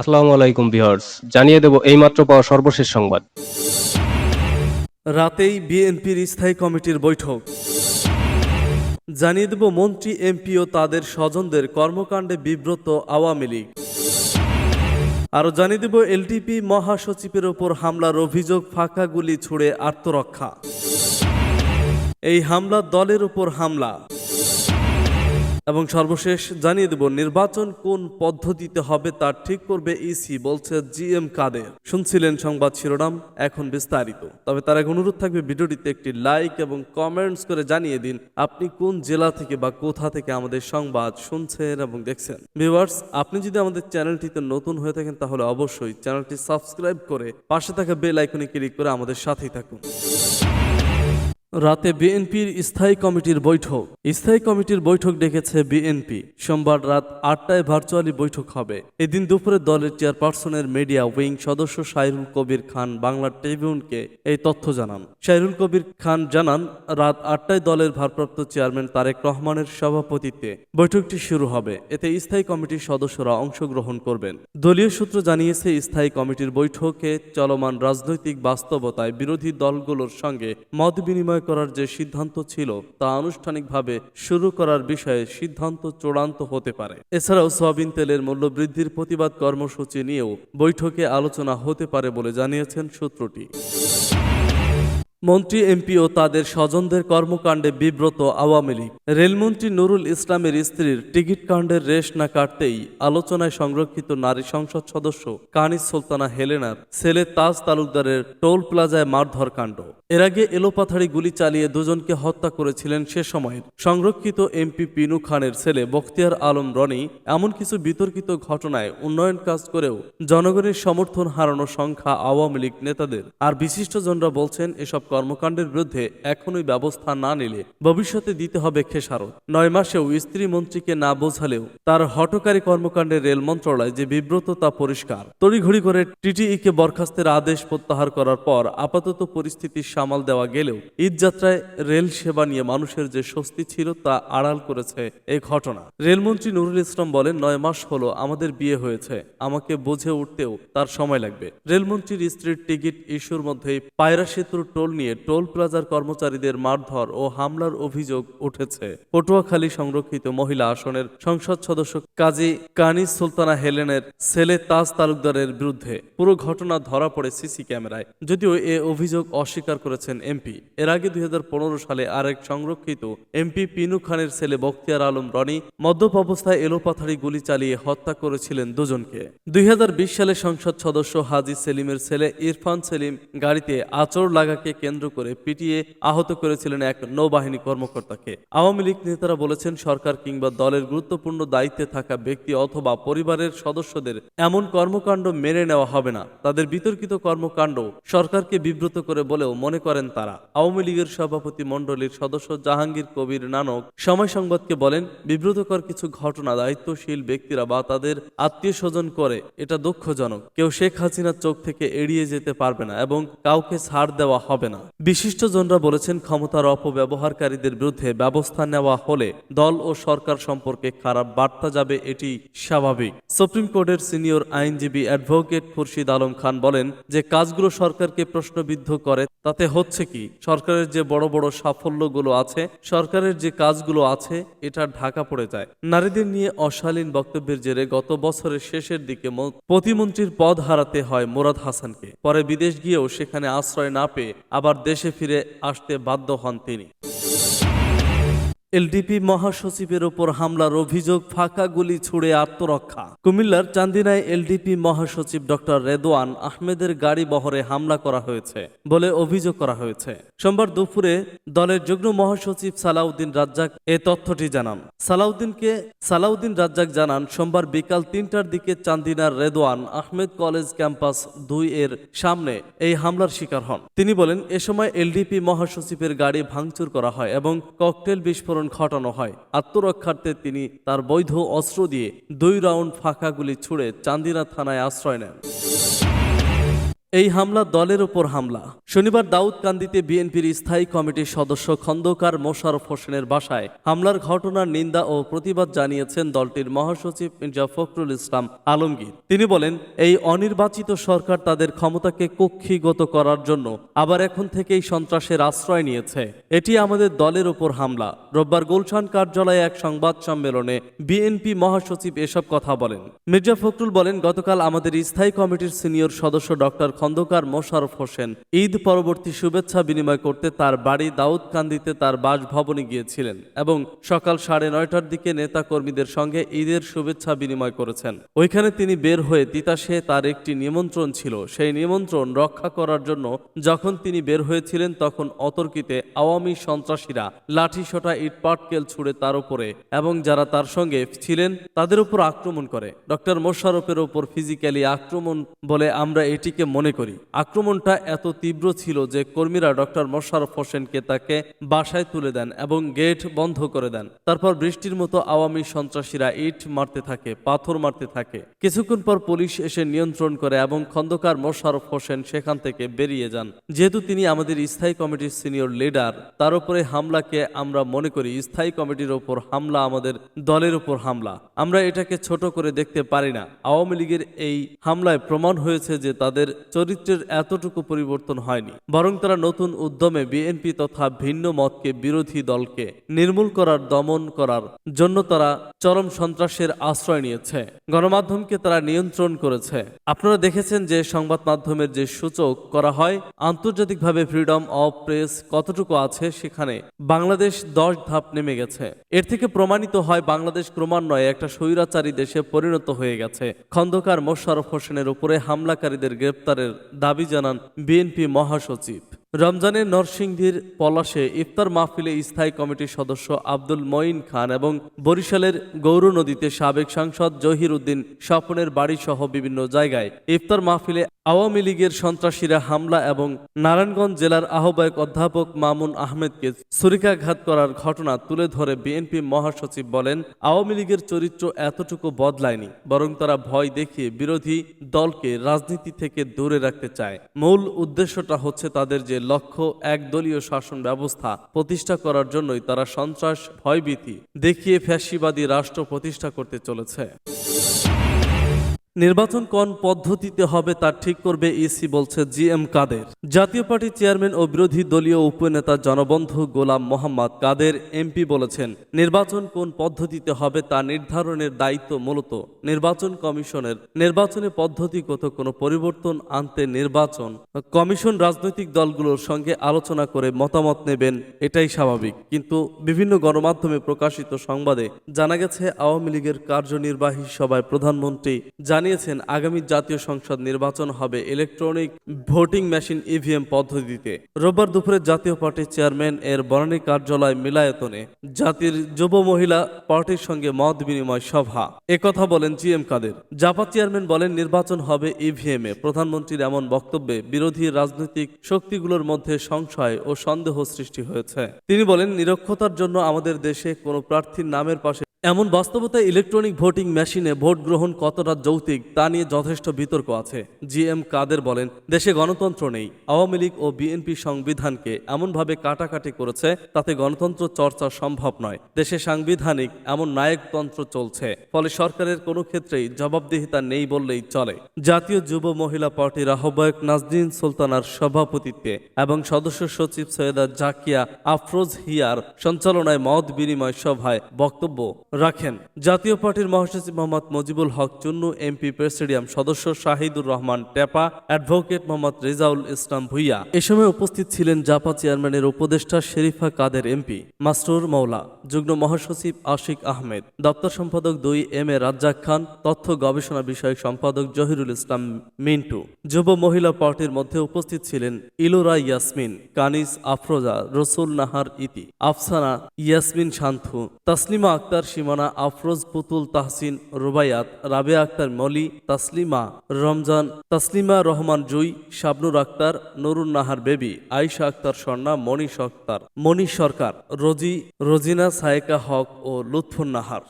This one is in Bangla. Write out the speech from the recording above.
আসসালামু আলাইকুম ভিউয়ার্স, জানিয়ে দেব এইমাত্র পাওয়া সর্বশেষ সংবাদ। রাতেই বিএনপির স্থায়ী কমিটির বৈঠক। জানিয়ে দেব মন্ত্রী, এমপি ও তাদের স্বজনদের কর্মকাণ্ডে বিব্রত আওয়ামী লীগ। আরও জানিয়ে দেব এলটিপি মহাসচিবের ওপর হামলার অভিযোগ ফাঁকা গুলি ছুড়ে আত্মরক্ষা। এই হামলা দলের উপর হামলা। এবং সর্বশেষ জানিয়ে দেব, নির্বাচন কোন পদ্ধতিতে হবে তা ঠিক করবে ইসি বলছে জি এম কাদের। শুনছিলেন সংবাদ শিরোনাম, এখন বিস্তারিত। তবে তার এক অনুরোধ থাকবে ভিডিওটিতে একটি লাইক এবং কমেন্টস করে জানিয়ে দিন, আপনি কোন জেলা থেকে বা কোথা থেকে আমাদের সংবাদ শুনছেন এবং দেখছেন। ভিউয়ার্স, আপনি যদি আমাদের চ্যানেলটিতে নতুন হয়ে থাকেন, তাহলে অবশ্যই চ্যানেলটি সাবস্ক্রাইব করে পাশে থাকা বেল আইকনে ক্লিক করে আমাদের সাথেই থাকুন। রাতে বিএনপির স্থায়ী কমিটির বৈঠক। স্থায়ী কমিটির বৈঠক ডেকেছে বিএনপি সোমবার রাত আটটায় ভার্চুয়ালি বৈঠক হবে। এদিন দুপুরে দলের চেয়ারপারসনের মিডিয়া উইং সদস্য সাইরুল কবির খান বাংলা ট্রিবিউনকে এই তথ্য জানান। সাইরুল কবির খান জানান, রাত আটটায় দলের ভারপ্রাপ্ত চেয়ারম্যান তারেক রহমানের সভাপতিত্বে বৈঠকটি শুরু হবে। এতে স্থায়ী কমিটির সদস্যরা অংশগ্রহণ করবেন। দলীয় সূত্র জানিয়েছে, স্থায়ী কমিটির বৈঠকে চলমান রাজনৈতিক বাস্তবতায় বিরোধী দলগুলোর সঙ্গে মত বিনিময় করার যে সিদ্ধান্ত ছিল, তা আনুষ্ঠানিকভাবে শুরু করার বিষয়ে সিদ্ধান্ত চূড়ান্ত হতে পারে। এছাড়াও সয়াবিন তেলের মূল্য বৃদ্ধির প্রতিবাদ কর্মসূচি নিয়েও বৈঠকে আলোচনা হতে পারে বলে জানিয়েছেন সূত্রটি। মন্ত্রী, এমপি ও তাদের স্বজনদের কর্মকাণ্ডে বিব্রত আওয়ামী লীগ। রেলমন্ত্রী নুরুল ইসলামের স্ত্রীর টিকিট কাণ্ডের রেশ না কাটতেই আলোচনায় সংরক্ষিত নারী সংসদ সদস্য কানিস সুলতানা হেলেনার ছেলে তাজ তালুকদারের টোল প্লাজায় মারধর কাণ্ড। এর আগে এলোপাথাড়ি গুলি চালিয়ে দুজনকে হত্যা করেছিলেন সে সময়ের। সংরক্ষিত এমপি পিনু খানের ছেলে বখতিয়ার আলম রনি এমন কিছু বিতর্কিত ঘটনায় উন্নয়ন কাজ করেও জনগণের সমর্থন হারানোর সংখ্যা আওয়ামী লীগ নেতাদের। আর বিশিষ্টজনরা বলছেন, এসব কর্মকাণ্ডের বিরুদ্ধে এখনই ব্যবস্থা না নিলে ভবিষ্যতে দিতে হবে খেসারত। নয় মাসেও স্ত্রী মন্ত্রীকে না বোঝালেও তার হটকারী কর্মকাণ্ডে রেল মন্ত্রণালয় যে বিব্রত তা পরিষ্কার। তড়িঘড়ি করে টিটিইকে বরখাস্তের আদেশ প্রত্যাহার করার পর আপাতত পরিস্থিতি সামাল দেওয়া গেলেও ঈদযাত্রায় রেল সেবা নিয়ে মানুষের যে স্বস্তি ছিল তা আড়াল করেছে এই ঘটনা। রেলমন্ত্রী নুরুল ইসলাম বলেন, নয় মাস হলো, আমাদের বিয়ে হয়েছে। আমাকে বুঝে উঠতেও তার সময় লাগবে। রেলমন্ত্রীর স্ত্রীর টিকিট ইস্যুর মধ্যেই পায়রা সেতুর টোল নিয়ে টোল প্লাজার কর্মচারীদের মারধর ও হামলার অভিযোগ উঠেছে। পটুয়াখালী সংরক্ষিত মহিলা আসনের সংসদ সদস্য কাজী কানিস সুলতানা হেলেনের ছেলে তাজ তালুকদারের বিরুদ্ধে পুরো ঘটনা ধরা পড়ে সিসি ক্যামেরায়। যদিও এ অভিযোগ অস্বীকার করেছেন এমপি। এর আগে দুই সালে আরেক সংরক্ষিত এমপি পিনু খানের ছেলে বখতিয়ার আলম রনি মদ্যপ অবস্থায় এলোপাথারি গুলি চালিয়ে হত্যা করেছিলেন দুজনকে। দুই হাজার বিশ সালে সংসদ সদস্য হাজি সেলিমের ছেলে ইরফান সেলিম গাড়িতে আচর লাগাকে কেন্দ্র করে পিটিয়ে আহত করেছিলেন এক নৌবাহিনী কর্মকর্তাকে। আওয়ামী লীগ নেতারা বলেছেন, সরকার কিংবা দলের গুরুত্বপূর্ণ দায়িত্বে থাকা ব্যক্তি অথবা পরিবারের সদস্যদের এমন কর্মকাণ্ড মেনে নেওয়া হবে না। তাদের বিতর্কিত কর্মকাণ্ড সরকারকে বিব্রত করে বলেও মনে করেন তারা। আওয়ামী লীগের সভাপতি মণ্ডলীর সদস্য জাহাঙ্গীর কবির নানক সময় সংবাদকে বলেন, বিব্রতকর কিছু ঘটনা দায়িত্বশীল ব্যক্তিরা বা তাদের আত্মীয় স্বজন করে, এটা দুঃখজনক। কেউ শেখ হাসিনার চোখ থেকে এড়িয়ে যেতে পারবে না এবং কাউকে ছাড় দেওয়া হবে না। বিশিষ্টজনরা বলেছেন, ক্ষমতার অপব্যবহারকারীদের বিরুদ্ধে ব্যবস্থা নেওয়া হলে দল ও সরকার সম্পর্কে খারাপ বার্তা যাবে, এটি স্বাভাবিক। সুপ্রিম কোর্টের সিনিয়র আইনজীবী অ্যাডভোকেট খুরশিদ আলম খান বলেন যে, কাজগুলো সরকারকে প্রশ্নবিদ্ধ করে, তাতে হচ্ছে কি? সরকারের যে বড় বড় সাফল্যগুলো আছে, সরকারের যে কাজগুলো আছে, এটা ঢাকা পড়ে যায়। নারীদের নিয়ে অশালীন বক্তব্যের জেরে গত বছরের শেষের দিকে প্রতিমন্ত্রীর পদ হারাতে হয় মোরাদ হাসানকে। পরে বিদেশ গিয়েও সেখানে আশ্রয় না পেয়ে আবার দেশে ফিরে আসতে বাধ্য হন তিনি। এলডিপি মহাসচিবের ওপর হামলার অভিযোগ, ফাঁকা গুলি ছুড়ে আত্মরক্ষা। কুমিল্লার চান্দিনায় এলডিপি মহাসচিব ডক্টর রেদওয়ান আহমেদের গাড়ি বহরে হামলা করা হয়েছে বলে অভিযোগ করা হয়েছে। সোমবার দুপুরে দলের যুগ্ম মহাসচিব সালাউদ্দিন রাজ্জাক এ তথ্যটি জানান। সালাউদ্দিনকে, সালাউদ্দিন রাজ্জাক জানান, সোমবার বিকাল তিনটার দিকে চান্দিনার রেদওয়ান আহমেদ কলেজ ক্যাম্পাস দুই এর সামনে এই হামলার শিকার হন। তিনি বলেন, এ সময় এলডিপি মহাসচিবের গাড়ি ভাঙচুর করা হয় এবং ককটেল বিস্ফোরণ ঘটানো হয়। আত্মরক্ষার্থে তিনি তার বৈধ অস্ত্র দিয়ে দুই রাউন্ড ফাঁকা গুলি ছুড়ে চান্দিনা থানায় আশ্রয় নেন। এই হামলা দলের ওপর হামলা। শনিবার দাউদকান্দিতে বিএনপির স্থায়ী কমিটির সদস্য খন্দকার মোশারফ হোসেনের বাসায় হামলার ঘটনার নিন্দা ও প্রতিবাদ জানিয়েছেন দলটির মহাসচিব মির্জা ফখরুল ইসলাম আলমগীর। তিনি বলেন, এই অনির্বাচিত সরকার তাদের ক্ষমতাকে কক্ষিগত করার জন্য আবার এখন থেকেই সন্ত্রাসের আশ্রয় নিয়েছে। এটি আমাদের দলের ওপর হামলা। রোববার গুলশান কার্যালয়ে এক সংবাদ সম্মেলনে বিএনপি মহাসচিব এসব কথা বলেন। মির্জা ফখরুল বলেন, গতকাল আমাদের স্থায়ী কমিটির সিনিয়র সদস্য ডক্টর খন্দকার মোশারফ হোসেন। ঈদ পরবর্তী শুভেচ্ছা বিনিময় করতে তার বাড়ি দাউদকান্দিতে তার বাসভবনে গিয়েছিলেন এবং সকাল সাড়ে নয়টার দিকে নেতা কর্মীদের সঙ্গে ঈদের শুভেচ্ছা বিনিময় করেছেন। ওইখানে তিনি বের হয়ে তিতাসে তার একটি নিমন্ত্রণ ছিল। সেই নিমন্ত্রণ রক্ষা করার জন্য যখন তিনি বের হয়েছিলেন তখন অতর্কিতে আওয়ামী সন্ত্রাসীরা লাঠিসোঁটা ইটপাটকেল ছুড়ে তার উপরে এবং যারা তার সঙ্গে ছিলেন তাদের উপর আক্রমণ করে। ডক্টর মোশারফের উপর ফিজিক্যালি আক্রমণ বলে আমরা এটিকে মনে করি। আক্রমণটা এত তীব্র ছিল যে কর্মীরা ডক্টর মোশারফ হোসেনকে তাকে বাসায় তুলে দেন এবং গেট বন্ধ করে দেন। তারপর বৃষ্টির মতো আওয়ামী সন্ত্রাসীরা ইট মারতে থাকে, পাথর মারতে থাকে। কিছুক্ষণ পর পুলিশ এসে নিয়ন্ত্রণ করে এবং খন্দকার মোশারফ হোসেন সেখান থেকে বেরিয়ে যান। যেহেতু তিনি আমাদের স্থায়ী কমিটির সিনিয়র লিডার, তার উপরে হামলাকে আমরা মনে করি স্থায়ী কমিটির ওপর হামলা, আমাদের দলের উপর হামলা। আমরা এটাকে ছোট করে দেখতে পারি না। আওয়ামী লীগের এই হামলায় প্রমাণ হয়েছে যে তাদের চরিত্রের এতটুকু পরিবর্তন হয়নি, বরং তারা নতুন উদ্যমে বিএনপি তথা ভিন্ন মতকে বিরোধী দলকে নির্মূল করার দমন করার জন্য তারা চরম সন্ত্রাসের আশ্রয় নিয়েছে। গণমাধ্যমকে তারা নিয়ন্ত্রণ করেছে। আপনারা দেখেছেন যে সংবাদ মাধ্যমের যে সূচক করা হয়, আন্তর্জাতিকভাবে ফ্রিডম অফ প্রেস কতটুকু আছে সেখানে বাংলাদেশ দশ ধাপ নেমে গেছে। এর থেকে প্রমাণিত হয় বাংলাদেশ ক্রমান্বয়ে একটা স্বৈরাচারী দেশে পরিণত হয়ে গেছে। খন্দকার মোশারফ হোসেনের উপরে হামলাকারীদের গ্রেপ্তারের দাবি জানান বিএনপি মহাসচিব। রমজানের নরসিংদীর পলাশে ইফতার মাহফিলে স্থায়ী কমিটির সদস্য আব্দুল মঈন খান এবং বরিশালের গৌর নদীতে সাবেক সাংসদ জহির উদ্দিন স্বপনের বাড়ি সহ বিভিন্ন জায়গায় ইফতার মাহফিলে আওয়ামী লীগের সন্ত্রাসীরা হামলা এবং নারায়ণগঞ্জ জেলার আহ্বায়ক অধ্যাপক মামুন আহমেদকে ছুরিকাঘাত করার ঘটনা তুলে ধরে বিএনপি মহাসচিব বলেন, আওয়ামী লীগের চরিত্র এতটুকু বদলায়নি, বরং তারা ভয় দেখিয়ে বিরোধী দলকে রাজনীতি থেকে দূরে রাখতে চায়। মূল উদ্দেশ্যটা হচ্ছে তাদের যে লক্ষ্য একদলীয় শাসন ব্যবস্থা প্রতিষ্ঠা করার জন্যই তারা সন্ত্রাস, ভয়ভীতি দেখিয়ে ফ্যাসিবাদী রাষ্ট্র প্রতিষ্ঠা করতে চলেছে। নির্বাচন কোন পদ্ধতিতে হবে তা ঠিক করবে ইসি বলছে জি এম কাদের। জাতীয় পার্টির চেয়ারম্যান ও বিরোধী দলীয় উপনেতা জনবন্ধু গোলাম মোহাম্মদ কাদের এমপি বলেছেন, নির্বাচন কোন পদ্ধতিতে হবে তা নির্ধারণের দায়িত্ব মূলত নির্বাচন কমিশনের। নির্বাচনে পদ্ধতিগত কোনো পরিবর্তন আনতে নির্বাচন কমিশন রাজনৈতিক দলগুলোর সঙ্গে আলোচনা করে মতামত নেবেন, এটাই স্বাভাবিক। কিন্তু বিভিন্ন গণমাধ্যমে প্রকাশিত সংবাদে জানা গেছে, আওয়ামী লীগের কার্যনির্বাহী সভায় প্রধানমন্ত্রী জানিয়েছেন, আগামী জাতীয় সংসদ নির্বাচন হবে ইলেকট্রনিক ভোটিং মেশিন ইভিএম পদ্ধতিতে। রোববার দুপুরে জাতীয় পার্টির চেয়ারম্যান এর বনানী কার্যালয় মিলায়তনে জাতির যুব মহিলা পার্টির সঙ্গে মত বিনিময় সভা। একথা বলেন G M Kader. Japa chairman বলেন, নির্বাচন হবে ইভিএম। এ প্রধানমন্ত্রীর এমন বক্তব্যে বিরোধী রাজনৈতিক শক্তিগুলোর মধ্যে সংশয় ও সন্দেহ সৃষ্টি হয়েছে। তিনি বলেন, নিরক্ষতার জন্য আমাদের দেশে কোনো প্রার্থীর নামের পাশে এমন বাস্তবতায় ইলেকট্রনিক ভোটিং মেশিনে ভোট গ্রহণ কতটা যৌক্তিক তা নিয়ে যথেষ্ট বিতর্ক আছে। জি এম কাদের বলেন, দেশে গণতন্ত্র নেই। আওয়ামী লীগ ও বিএনপি সংবিধানকে এমনভাবে কাটাকাটি করেছে তাতে গণতন্ত্র চর্চা সম্ভব নয়। দেশে সাংবিধানিক এমন নায়কতন্ত্র চলছে। ফলে সরকারের কোনো ক্ষেত্রেই জবাবদিহিতা নেই বললেই চলে। জাতীয় যুব মহিলা পার্টির আহ্বায়ক নাজনীন সুলতানার সভাপতিত্বে এবং সদস্য সচিব সৈয়দা জাকিয়া আফরোজ হিয়ার সঞ্চালনায় মত বিনিময় সভায় বক্তব্য রাখেন। জাতীয় পার্টির মহাসচিব মোহাম্মদ মজিবুল হক চুন্নু, এমপি প্রেসিডিয়াম সদস্য শাহিদুর রহমান টেপা, অ্যাডভোকেট মোহাম্মদ রেজাউল ইসলাম ভুইয়া। এ সময় উপস্থিত ছিলেন জাপা চেয়ারম্যানের উপদেষ্টা শেরিফা কাদের এমপি মাস্টুর মৌলা যুগ্ম মহাসচিব আশিক আহমেদ, দপ্তর সম্পাদক দুই এম এ রাজ্জাক খান, তথ্য গবেষণা বিষয়ক সম্পাদক জহিরুল ইসলাম মিন্টু। যুব মহিলা পার্টির মধ্যে উপস্থিত ছিলেন ইলোরা ইয়াসমিন, কানিস আফরোজা, রসুল নাহার ইতি, আফসানা ইয়াসমিন শান্তু তাসলিমা আক্তার সীমানা আফরোজ পুতুল তাহসিন রুবায়াত রাবে আক্তার মলি, তাসলিমা রমজান, তাসলিমা রহমান জুই, শাবনুর আক্তার, নুরুন নাহার বেবি, আয়শা আক্তার স্বর্ণা মণি আক্তার মণি সরকার, রোজি, রোজিনা সায়েকা হক ও লুৎফুন নাহার।